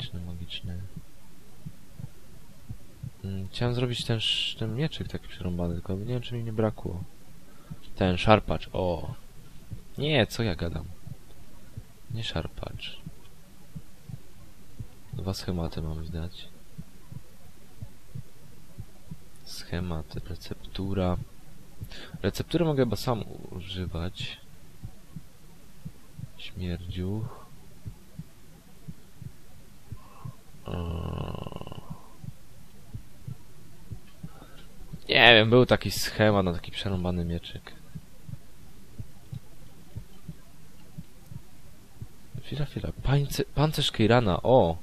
magiczny, magiczny. Mm, Chciałem zrobić ten, ten mieczyk taki przerąbany, tylko nie wiem czy mi nie brakło. Ten szarpacz, o. Nie, co ja gadam. Nie szarpacz. Dwa schematy mam widać. Schematy, receptura. Recepturę mogę chyba sam używać. Śmierdziuch. Eee. Nie wiem, był taki schemat na taki przerąbany mieczyk. Chwila, chwila. Pańce, pancerz Keirana, o!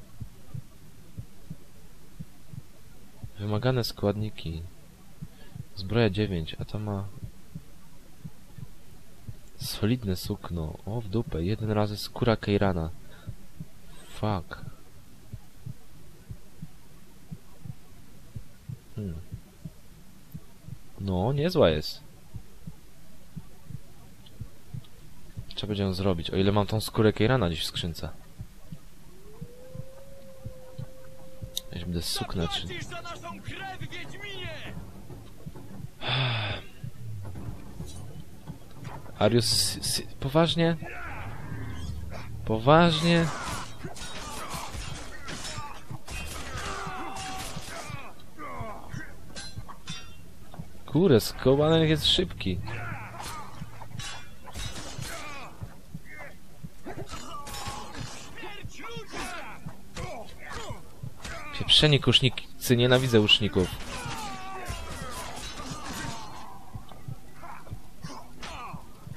Wymagane składniki. Zbroja 9, a to ma... Solidne sukno. O, w dupę. Jeden razy skóra Keirana. Fuck. Hmm. No, niezła jest. Trzeba będzie ją zrobić. O ile mam tą skórę Keirana dziś w skrzynce. Ja się będę suknę czy... Arius... Poważnie? Poważnie? Kurde, skołanek jest szybki. Pieprzeni kusznicy, nienawidzę łuczników.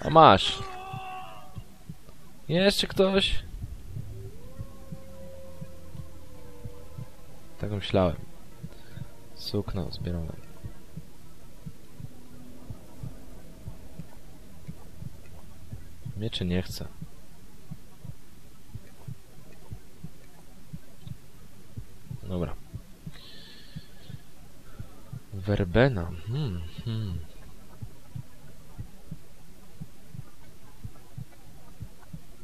A masz. Jeszcze ktoś? Tak myślałem. Sukno zbierałem. Mieczy nie chcę. Dobra. Werbena. Hmm, hmm.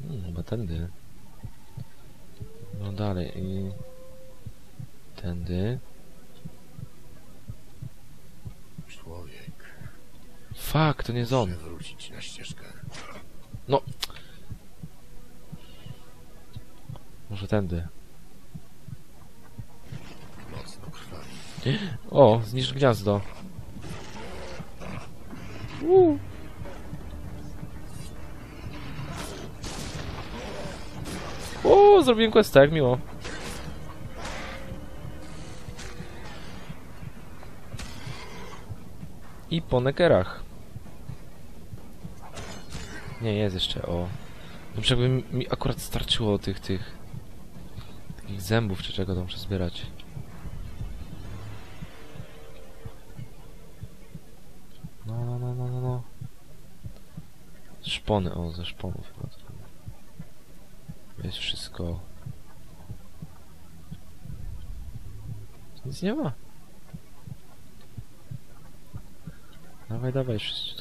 Hmm, chyba tędy. No dalej i... Tędy. Człowiek. To nie jest on. Wrócić na ścieżkę. Może tędy. Mocno. O, zniszcz gniazdo. Uuu. O, zrobiłem questa, jak miło. I po nekerach. Nie, jest jeszcze, o. Dobrze, jakby mi akurat starczyło tych, tych... Takich zębów, czy czego tam muszę zbierać. No, no, no, no, no, no. Szpony, o, ze szponów. Jest wszystko. Nic nie ma. Dawaj, dawaj, wszystko.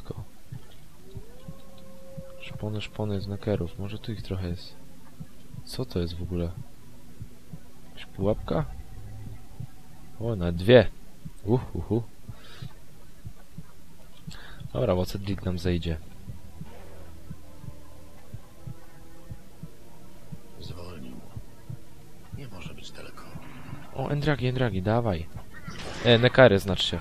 Szpony, szpony z nakerów. Może tu ich trochę jest. Co to jest w ogóle? Jakaś pułapka? O, na dwie. Uh, uh, uh. Dobra, bo Cedric nam zejdzie. Zwolnił. Nie może być daleko. O, Endragi, Endragi, dawaj. E, Nekary znacz się.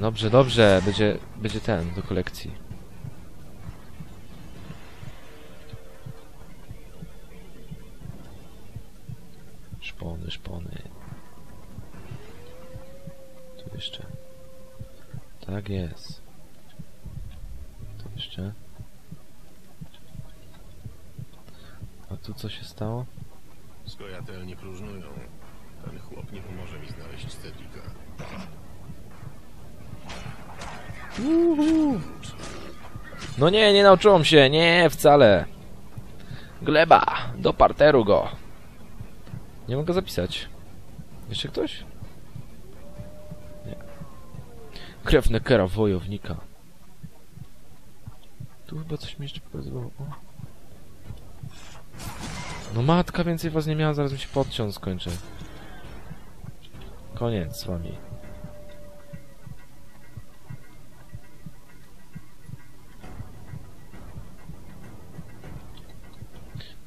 Dobrze, dobrze, będzie, będzie ten do kolekcji. Szpony, szpony. Tu jeszcze. Tak jest. Tu jeszcze. A tu co się stało? Skojatel nie próżnują. Ten chłop nie pomoże mi znaleźć Cedrika. No nie, nie nauczyłam się, nie, wcale. Gleba, do parteru go. Nie mogę zapisać. Jeszcze ktoś? Nie. Krew Neckera, wojownika. Tu chyba coś mi jeszcze pokazywało. No matka, więcej was nie miała, zaraz mi się podciąg skończy. Koniec z wami.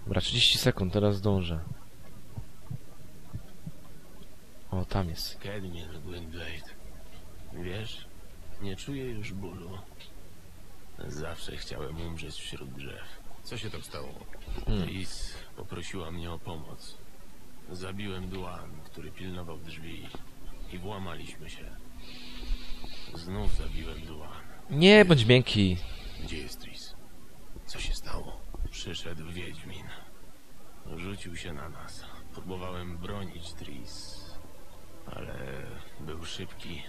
Dobra, 30 sekund, teraz zdążę. O, tam jest. Kedmil, Gwynblade. Wiesz, nie czuję już bólu. Zawsze chciałem umrzeć wśród drzew. Co się tam stało? Hmm. Lis poprosiła mnie o pomoc. Zabiłem Duan, który pilnował drzwi i włamaliśmy się. Znów zabiłem Duan. Nie bądź miękki. Gdzie jest Tris? Co się stało? Przyszedł Wiedźmin. Rzucił się na nas. Próbowałem bronić Tris, ale był szybki.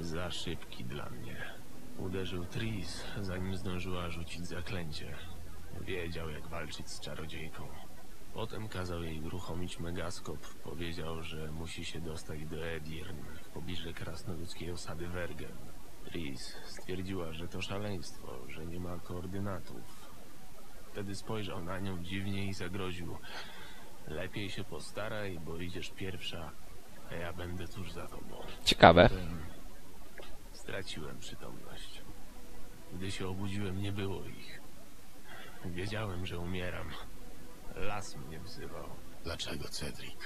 Za szybki dla mnie. Uderzył Tris, zanim zdążyła rzucić zaklęcie. Wiedział, jak walczyć z czarodziejką. Potem kazał jej uruchomić megaskop. Powiedział, że musi się dostać do Edirn, w pobliżu krasnoludzkiej osady Wergen. Tris stwierdziła, że to szaleństwo, że nie ma koordynatów. Wtedy spojrzał na nią dziwnie i zagroził. Lepiej się postaraj, bo idziesz pierwsza, a ja będę tuż za tobą. Ciekawe. Potem straciłem przytomność. Gdy się obudziłem, nie było ich. Wiedziałem, że umieram. Las mnie wzywał. Dlaczego, Cedric?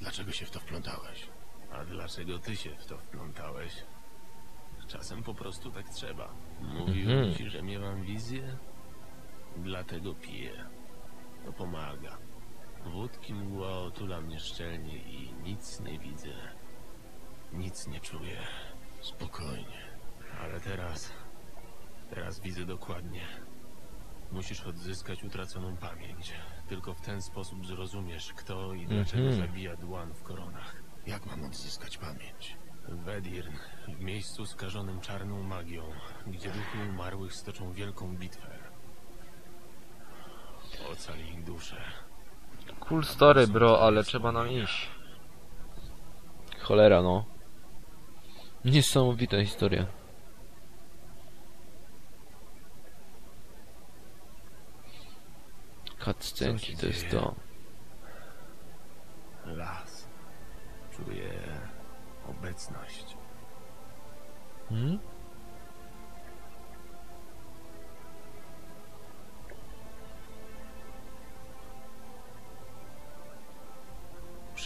Dlaczego się w to wplątałeś? A dlaczego ty się w to wplątałeś? Czasem po prostu tak trzeba. Mówiłem Mhm. ci, że miewam wizję? Dlatego piję. To pomaga. Wódki mgła otula mnie szczelnie i nic nie widzę. Nic nie czuję. Spokojnie. Ale teraz... Teraz widzę dokładnie. Musisz odzyskać utraconą pamięć. Tylko w ten sposób zrozumiesz, kto i dlaczego Mhm. zabija Dłan w koronach. Jak mam odzyskać pamięć? W Edirn, w miejscu skażonym czarną magią, gdzie duchy umarłych stoczą wielką bitwę. Ocal ich duszę. Cool story, bro, ale trzeba nam iść. Cholera, no. Niesamowita historia. Cutscenki to jest to. Las. Czuję obecność. Hmm?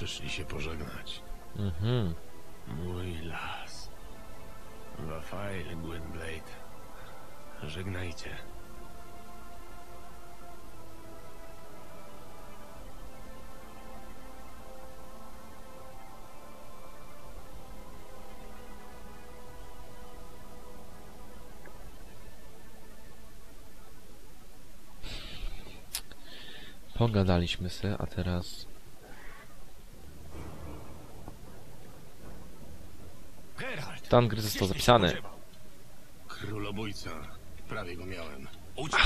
Przyszli się pożegnać. Mhm. Mój las. Wafail, Gwynblade. Żegnajcie. Pogadaliśmy se, a teraz... Geralt! Tangry został zapisany. Królobójca. Prawie go miałem. Uciekł!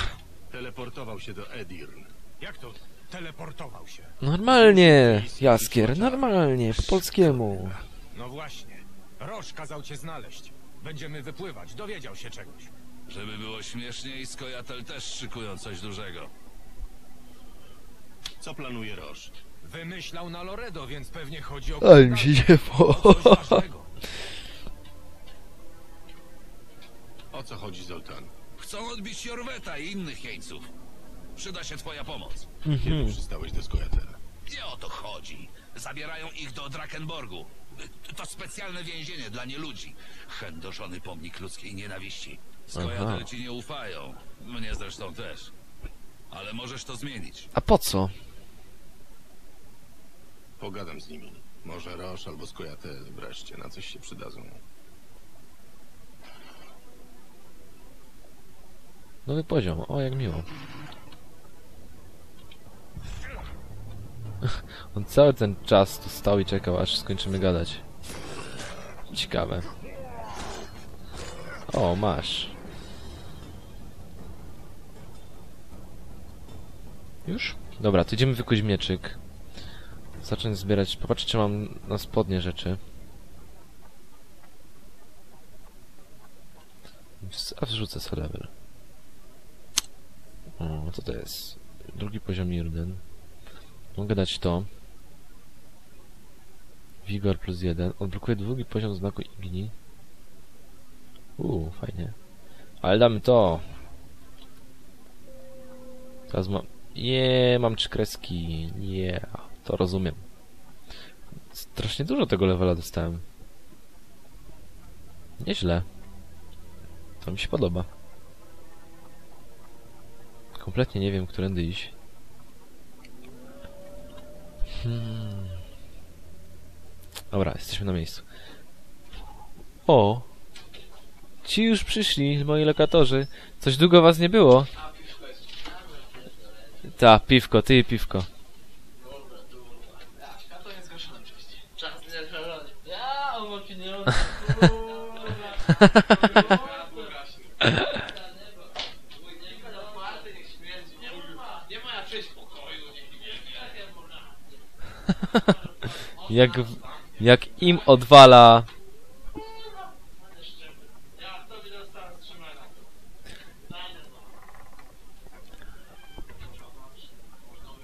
Teleportował się do Edirn. Jak to teleportował się? Normalnie, Jaskier, normalnie, po polskiemu. No właśnie. Roż kazał cię znaleźć. Będziemy wypływać. Dowiedział się czegoś. Żeby było śmieszniej, Skojatel też szykują coś dużego. Co planuje Roż? Wymyślał na Loredo, więc pewnie chodzi o... Ale mi się nie po... Coś ważnego. O co chodzi, Zoltan? Chcą odbić Jorweta i innych jeńców. Przyda się twoja pomoc. Kiedy przystałeś do Skojatela? Nie o to chodzi. Zabierają ich do Drakenborgu. To specjalne więzienie dla nieludzi. Chędożony pomnik ludzkiej nienawiści. Skojatel ci nie ufają. Mnie zresztą też. Ale możesz to zmienić. A po co? Pogadam z nimi. Może Roż albo Skojatel wreszcie na coś się przydadzą. Nowy poziom, o jak miło. On cały ten czas tu stał i czekał, aż skończymy gadać. Ciekawe. O, masz. Już? Dobra, to idziemy wykuć mieczyk. Zacząć zbierać. Popatrzę, czy mam na spodnie rzeczy. A wrzucę sobie level. O, co to jest? Drugi poziom Irden. Mogę dać to. Vigor plus jeden. Odblokuje drugi poziom znaku Igni. Uuu, fajnie. Ale damy to. Teraz mam... Nie, mam trzy kreski. Nie, to rozumiem. Strasznie dużo tego levela dostałem. Nieźle. To mi się podoba. Kompletnie nie wiem, którędy iść. Hmm. Dobra, jesteśmy na miejscu. O! Ci już przyszli, moi lokatorzy. Coś długo was nie było. Ta, piwko, ty i piwko. Ja, on ma pieniądze. Nie ma jak przejść pokoju, niech nie Jak, jak im odwala...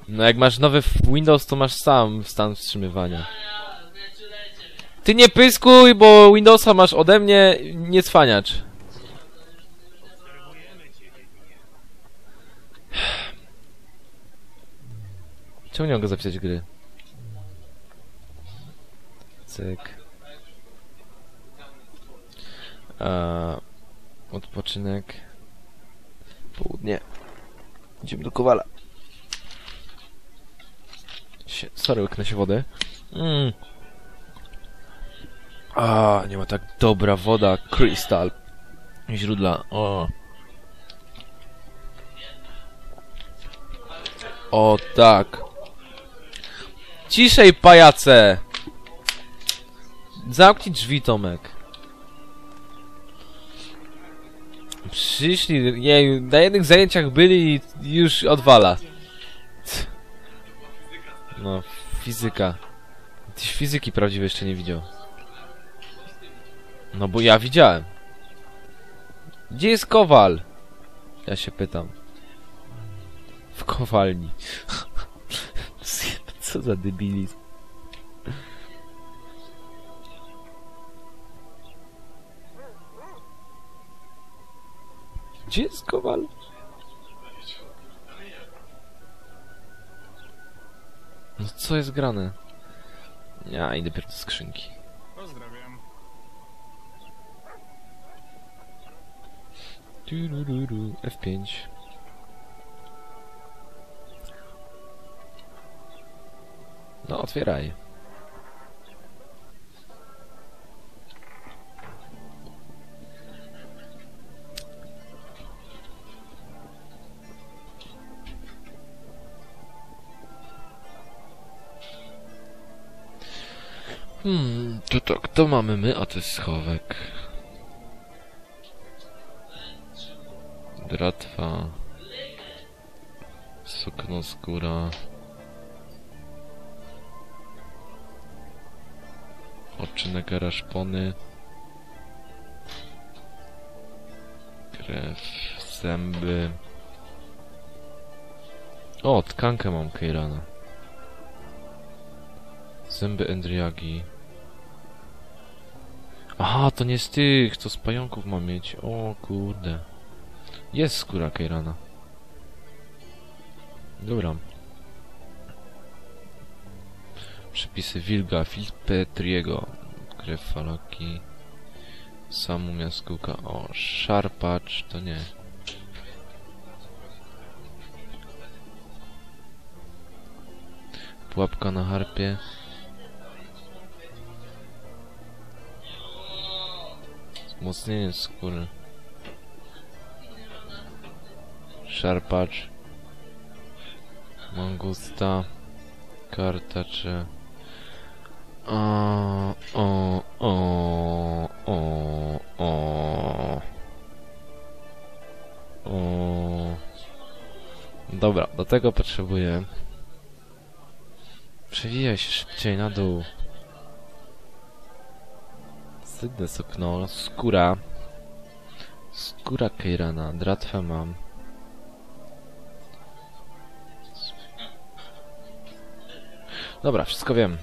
No jak masz nowy Windows, to masz sam stan wstrzymywania. Ty nie pyskuj, bo Windowsa masz ode mnie, nie cwaniacz. Czemu nie mogę zapisać gry? Cyk. Eee, odpoczynek. Południe. Idziemy do Kowala. Sie, sorry, łyknę się wodę. Mm. A, nie ma tak dobra woda. Crystal. Źródla. O. O, tak. Ciszej, pajace! Zamknij drzwi, Tomek. Przyszli, jej, na jednych zajęciach byli i już odwala. No, fizyka. Tyś fizyki prawdziwej jeszcze nie widział. No bo ja widziałem. Gdzie jest kowal? Ja się pytam. W kowalni. Co za debilizm. Gdzie jest kowal? No co jest grane? Ja idę dopiero do skrzynki. Pozdrawiam. Turururu, F5. No, otwieraj. Hmm, to tak, to mamy my, a to jest schowek. Dratwa. Sukno skóra. Oczynek raszpony. Krew, zęby. O, tkankę mam Keirana. Zęby Endriagi. Aha, to nie z tych, to z pająków mam mieć. O kurde. Jest skóra Keirana. Dobra. Przepisy Wilga, Filpetriego. Krew Falaki. Samu Miaskółka. O, Szarpacz, to nie. Pułapka na harpie. Wzmocnienie skóry. Szarpacz. Mangusta. Kartacze. O, o, o, o, o. O. Dobra, do tego potrzebuję... Przewijaj się szybciej na dół. Sydne okno, skóra. Skóra Keirana, dratwę mam. Dobra, wszystko wiem.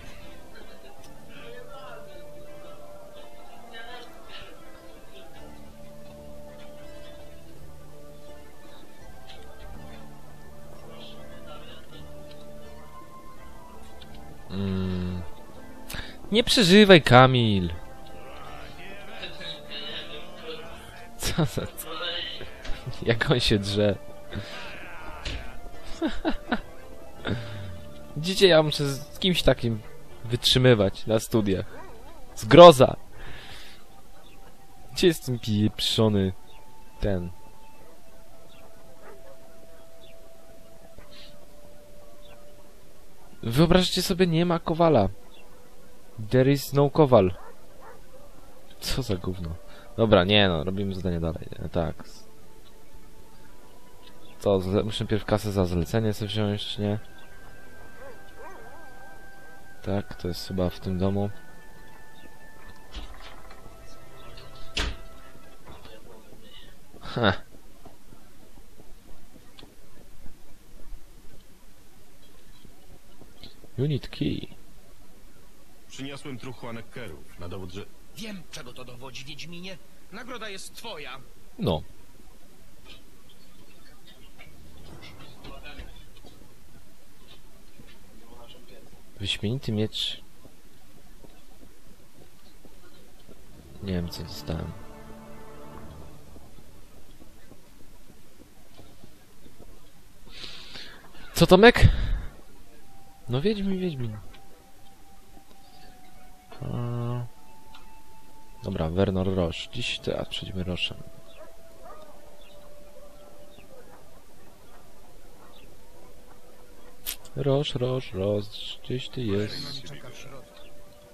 Mm. Nie przeżywaj, Kamil. Jak on się drze. Widzicie, ja muszę z kimś takim wytrzymywać na studiach. Zgroza! Gdzie jest ten pieprzony... ten... Wyobraźcie sobie, nie ma Kowala. There is no Kowal. Co za gówno. Dobra, nie no, robimy zadanie dalej. Tak. Co, muszę pierw kasę za zlecenie sobie wziąć, nie? Tak, to jest chyba w tym domu. Ha. Unit key. Przyniosłem truchła nekkerów na dowód, że... Wiem, czego to dowodzi, Wiedźminie. Nagroda jest twoja. No. Wyśmienity miecz. Nie wiem co dostałem. Co Tomek? No Wiedźmin, Wiedźmin. A... Dobra, Wernor Roche. Dziś teraz przejdźmy Roszem. Roż, roż, roż, gdzieś ty jest.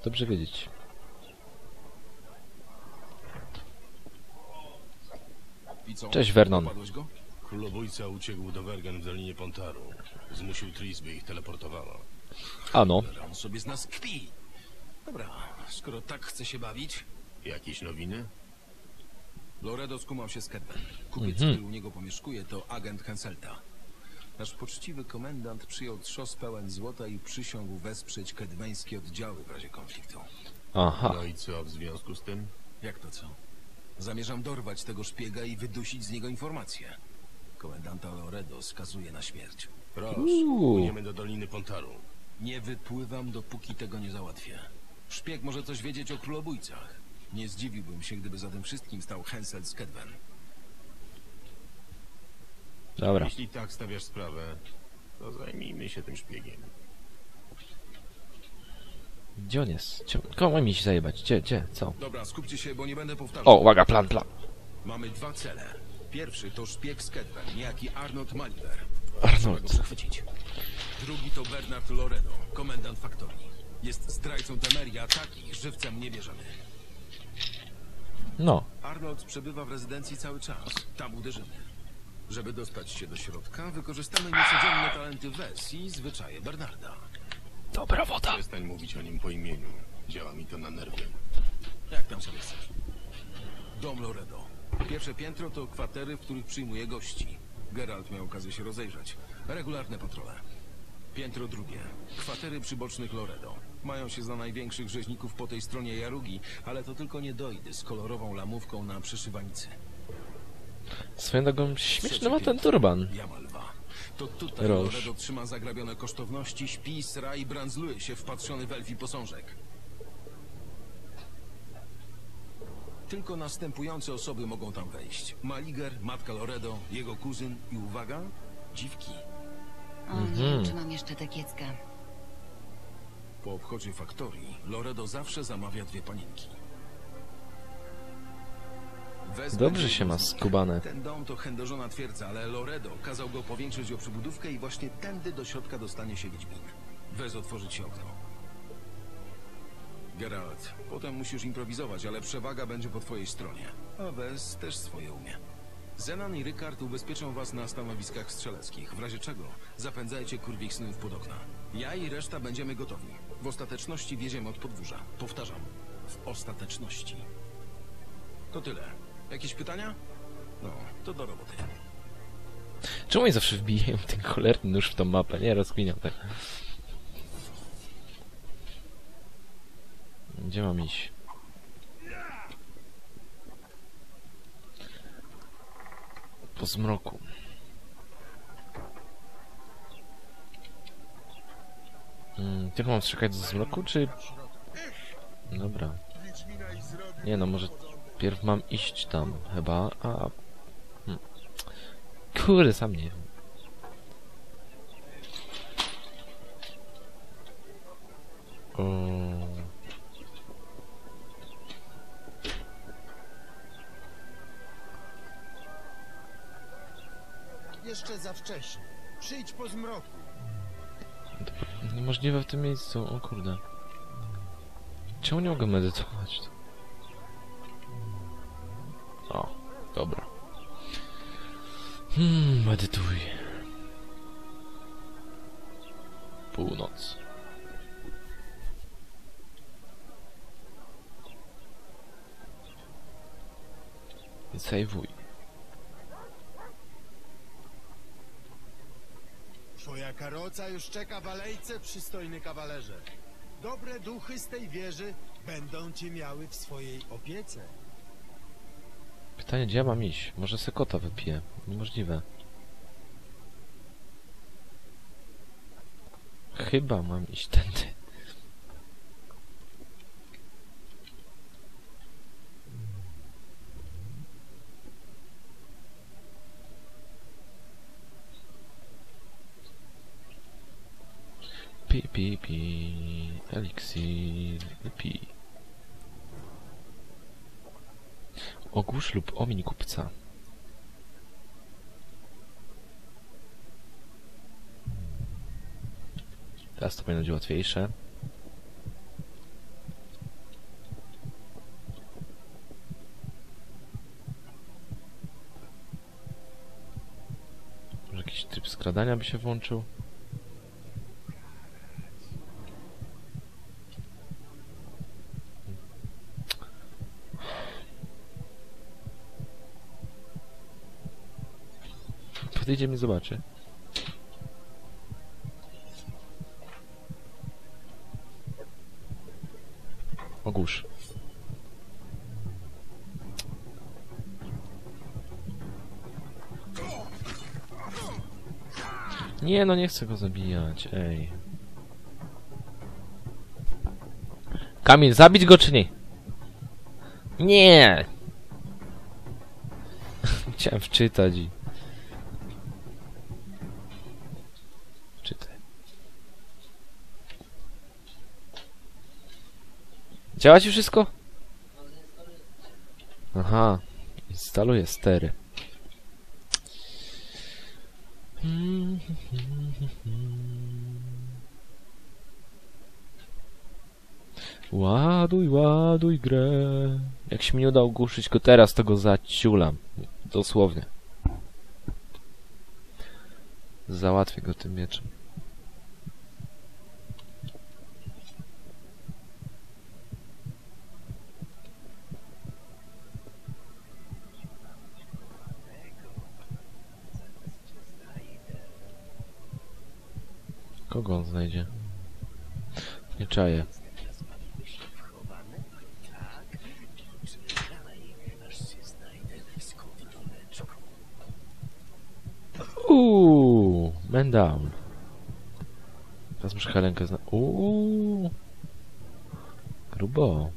Dobrze wiedzieć. Cześć Vernon. Królobójca uciekł do Wergen w Dolinie Pontaru. Zmusił Tris, by ich teleportowała. Ano. On sobie z nas kpi. Dobra, skoro tak chce się bawić, Jakieś nowiny? Loredo skumał się z Kedben. Kupiec, Mhm. który u niego pomieszkuje, to agent Henselta. Nasz poczciwy komendant przyjął trzos pełen złota i przysiągł wesprzeć kedweńskie oddziały w razie konfliktu. Aha. No i co w związku z tym? Jak to co? Zamierzam dorwać tego szpiega i wydusić z niego informacje. Komendanta Loredo skazuje na śmierć. Roż, Uuu. płyniemy do Doliny Pontaru. Nie wypływam, dopóki tego nie załatwię. Szpieg może coś wiedzieć o królobójcach. Nie zdziwiłbym się, gdyby za tym wszystkim stał Hensel z Kedwen. Dobra. Jeśli tak stawiasz sprawę, to zajmijmy się tym szpiegiem. Gdzie on jest? Gdzie- Komu mi się zajebać? Gdzie, gdzie? Co? Dobra, skupcie się, bo nie będę powtarzał. O, uwaga, plan, plan. Mamy dwa cele. Pierwszy to szpieg z Kedwen, niejaki Arnold Maliver. Arnold. Przechwycić. Drugi to Bernard Loredo, komendant faktorii. Jest zdrajcą Temeria, taki żywcem nie bierzemy. No. Arnold przebywa w rezydencji cały czas. Tam uderzymy. Żeby dostać się do środka, wykorzystamy niecodzienne talenty Wes i zwyczaje Bernarda. Dobra woda. Przestań mówić o nim po imieniu. Działa mi to na nerwy. Jak tam sobie chcesz? Dom Loredo. Pierwsze piętro to kwatery, w których przyjmuje gości. Geralt miał okazję się rozejrzeć. Regularne patrole. Piętro drugie. Kwatery przybocznych Loredo. Mają się za największych rzeźników po tej stronie Jarugi, ale to tylko niedojdy z kolorową lamówką na przyszywanicy. Swoją drogą śmieszny ma ten turban. Jamalwa. To tutaj Roż. Loredo trzyma zagrabione kosztowności, śpi, sra i brandzluje się wpatrzony w elfi posążek. Tylko następujące osoby mogą tam wejść. Maliger, matka Loredo, jego kuzyn i uwaga, dziwki. O, nie wiem, czy mam jeszcze tę kieckę. Po obchodzie faktorii Loredo zawsze zamawia dwie panienki. Wes Dobrze się ma skubane. Ten dom to chędożona twierdza, ale Loredo kazał go powiększyć o przybudówkę i właśnie tędy do środka dostanie się Wiedźmin. Wez otworzyć ci okno. Geralt, potem musisz improwizować, ale przewaga będzie po twojej stronie. A Wes też swoje umie. Zenan i Rykard ubezpieczą was na stanowiskach strzeleckich. W razie czego zapędzajcie kurwiksnów pod okna. Ja i reszta będziemy gotowi. W ostateczności wjedziemy od podwórza. Powtarzam, w ostateczności. To tyle. Jakieś pytania? No, to do roboty. Czemu oni zawsze wbijają ten cholerny nóż w tą mapę? Nie, rozkminiam tak. Gdzie mam iść? Po zmroku. Hmm, tylko mam czekać do zmroku, czy... Dobra. Nie no, może pierw mam iść tam chyba, a... Hmm. Kurde, sam nie wiem. Jeszcze za wcześnie. Przyjdź po zmroku. Niemożliwe w tym miejscu, o kurde. Czemu nie mogę medytować? O, dobra. Hmm, medytuj. Północ. Sejwuj. Twoja karoca już czeka w alejce, przystojny kawalerze. Dobre duchy z tej wieży będą cię miały w swojej opiece. Pytanie, gdzie ja mam iść? Może sekota wypiję? Niemożliwe. Chyba mam iść tędy. Pi, pi. Eliksir. Ogłusz lub omiń kupca. Teraz to powinno być łatwiejsze. Może jakiś tryb skradania by się włączył? Podejdzie mi zobaczy. Ogłusz. Nie, no nie chcę go zabijać, ej. Kamil, zabić go czy nie? Nie! Chciałem wczytać i... Działa ci wszystko? Aha. Instaluję stery. Ładuj, ładuj grę. Jak się mi nie uda ogłuszyć go teraz, to go zaciulam. Dosłownie. Załatwię go tym mieczem. Kogo on znajdzie? Nie czaję. Uuu, man down. Teraz muszę Helenkę zna... Uuu. Grubo.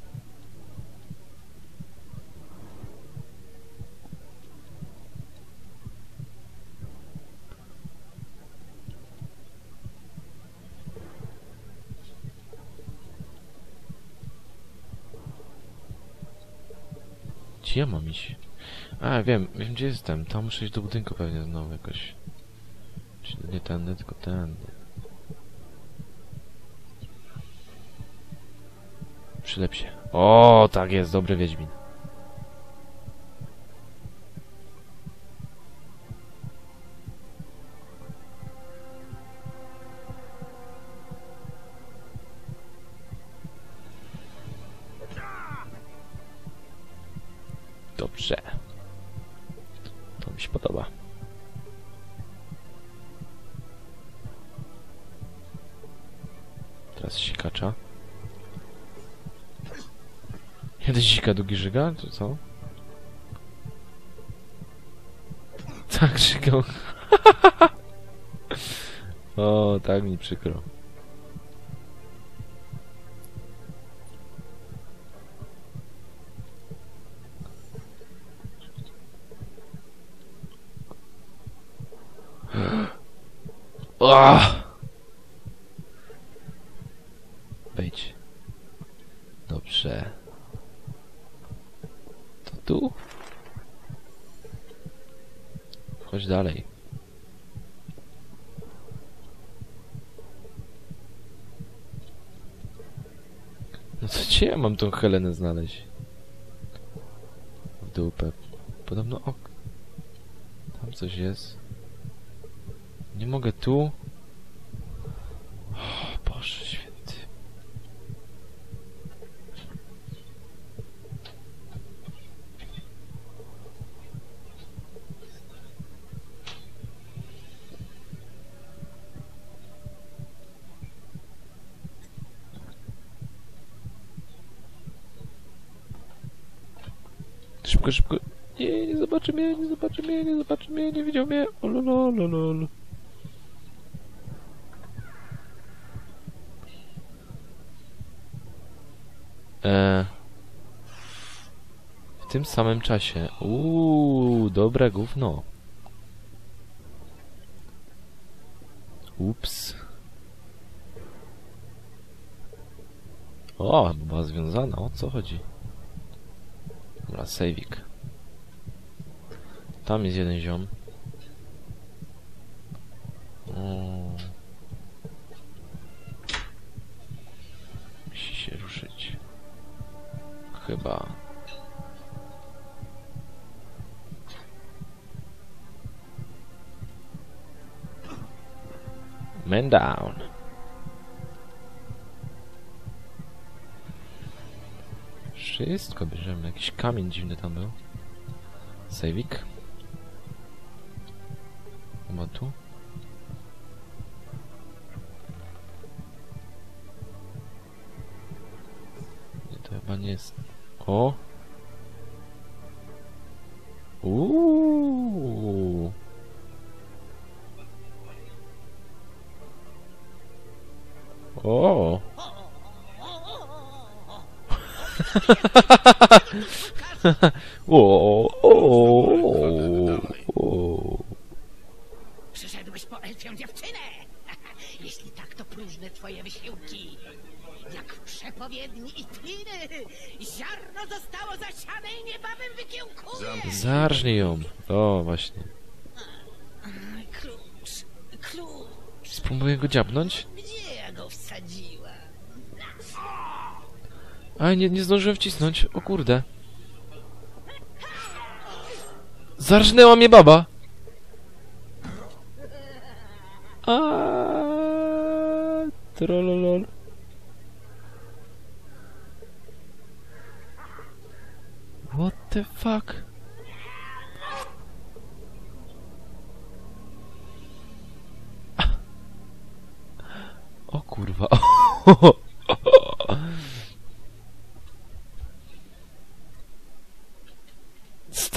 Gdzie ja mam iść? A, wiem, wiem gdzie jestem. Tam muszę iść do budynku pewnie znowu jakoś. Czyli nie tędy, tylko tędy. Przylep się. O, tak jest, dobry Wiedźmin. Teraz sikacza. Jeden sika, drugi żyga? To co? Tak, żygał. o, tak mi przykro. Ah! Wejdź. Dobrze. To tu? Chodź dalej. No mam tą Helenę znaleźć? W dupę. Podobno ok. Tam coś jest. Nie mogę tu. Szybko, szybko. Nie, nie zobaczy mnie, nie zobaczy mnie, nie zobaczy mnie, nie widział mnie. O, lol, lol, lol. E, w tym samym czasie. Uuu, dobre gówno. Ups. O, była związana, o co chodzi? Dobra, sejwik. Tam jest jeden ziom. O. Musi się ruszyć. Chyba. Man down. Wszystko bierzemy. Jakiś kamień dziwny tam był. Sejwik. o, o, o. Przyszedłeś po elfią dziewczynę! Jeśli tak, to próżne twoje wysiłki. Jak w przepowiedni i tliny, ziarno zostało zasiane i niebawem wykiełkuje! Zarżnij ją. O, właśnie. Klucz, klucz, Spróbuję go dziabnąć? gdzie ja go wsadziłam? A, nie, nie zdążyłem wcisnąć. O kurde. Zarżnęła mnie baba. A, Trollolol. What the fuck? O kurwa.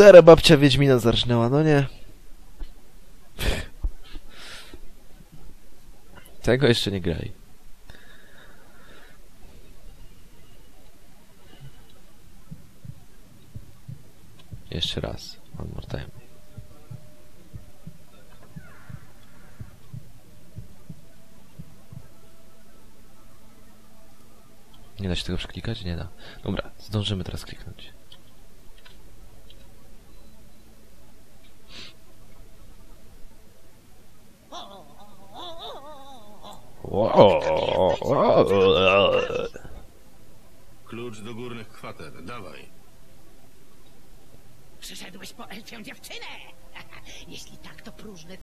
Stara babcia Wiedźmina zarżnęła, no nie. Tego jeszcze nie graj. Jeszcze raz. One more time. Nie da się tego przeklikać? Nie da. Dobra, zdążymy teraz kliknąć. Klucz do górnych kwater, dawaj. Przyszedłeś po elfią dziewczynę! Jeśli tak, to próżne